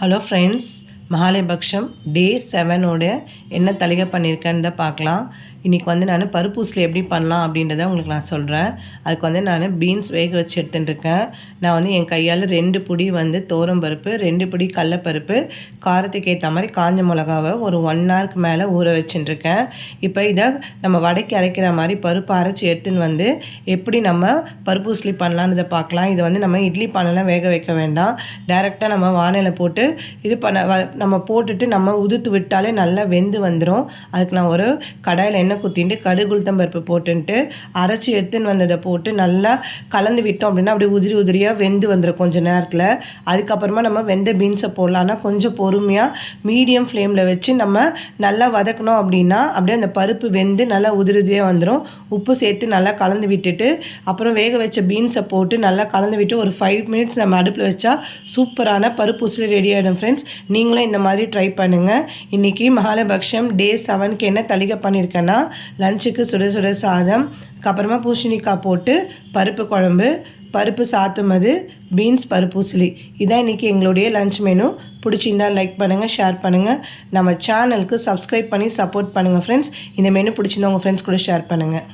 Hello friends மகாலயபக்ஷம் டே செவனோட என்ன தலிகை பண்ணியிருக்கேன்னு பார்க்கலாம். இன்றைக்கி வந்து நான் பருப்பூசில் எப்படி பண்ணலாம் அப்படின்றத உங்களுக்கு நான் சொல்கிறேன் அதுக்கு வந்து நான் பீன்ஸ் வேக வச்சு எடுத்துட்டுருக்கேன் நான் வந்து என் கையால் ரெண்டு புடி வந்து தோரம் பருப்பு ரெண்டு புடி கடலப்பருப்பு காரத்துக்கு ஏற்ற மாதிரி காஞ்ச மிளகாவை ஒரு ஒன் ஹவருக்கு மேலே ஊற வச்சுட்டுருக்கேன் இப்போ இதை நம்ம வடைக்கு அரைக்கிற மாதிரி பருப்பு அரைச்சி எடுத்துன்னு வந்து எப்படி நம்ம பருப்பூசிலி பண்ணலான்றதை பார்க்கலாம். இதை வந்து நம்ம இட்லி பண்ணலாம் வேக வைக்க வேண்டாம். டேரெக்டாக நம்ம வானிலை போட்டு இது பண்ண வ- நம்ம போட்டுட்டு நம்ம உதுத்து விட்டாலே நல்லா வெந்து வந்துடும் அதுக்கு நான் ஒரு கடாயில் எண்ணெய் குத்திட்டு கடுகு பருப்பு போட்டுன்ட்டு அரைச்சி எடுத்துன்னு வந்ததை போட்டு நல்லா கலந்து விட்டோம் அப்படின்னா அப்படியே உதிரி உதிரியாக வெந்து வந்துடும் கொஞ்சம் நேரத்தில். அதுக்கப்புறமா நம்ம வெந்த பீன்ஸை போடலான்னா கொஞ்சம் பொறுமையாக மீடியம் ஃப்ளேமில் வச்சு நம்ம நல்லா வதக்கணும் அப்படின்னா அப்படியே அந்த பருப்பு வெந்து நல்லா உதிரி உதிரியாக வந்துடும் உப்பு சேர்த்து நல்லா கலந்து விட்டுட்டு அப்புறம் வேக வச்ச பீன்ஸை போட்டு நல்லா கலந்து விட்டு ஒரு ஃபைவ் மினிட்ஸ் நம்ம அடுப்பில் வச்சா சூப்பரான பருப்பு உசிலி ரெடி ஆகிடும் ஃப்ரெண்ட்ஸ் நீங்களும் இந்த மாதிரி ட்ரை பண்ணுங்கள் இன்றைக்கி மகாலபக்ஷம் டே செவனுக்கு என்ன தளிக பண்ணியிருக்கேன்னா லஞ்சுக்கு சுட சுட சாதம் அப்புறமா பூசணிக்காய் போட்டு பருப்பு குழம்பு பருப்பு சாத்துமது பீன்ஸ் பருப்பூசிலி இதான் இன்றைக்கி எங்களுடைய லஞ்ச் மெனு பிடிச்சிருந்தா லைக் பண்ணுங்கள் ஷேர் பண்ணுங்கள் நம்ம சேனலுக்கு சப்ஸ்கிரைப் பண்ணி சப்போர்ட் பண்ணுங்கள் ஃப்ரெண்ட்ஸ் இந்த மெனு பிடிச்சிருந்தா உங்கள் ஃப்ரெண்ட்ஸ் கூட ஷேர் பண்ணுங்கள்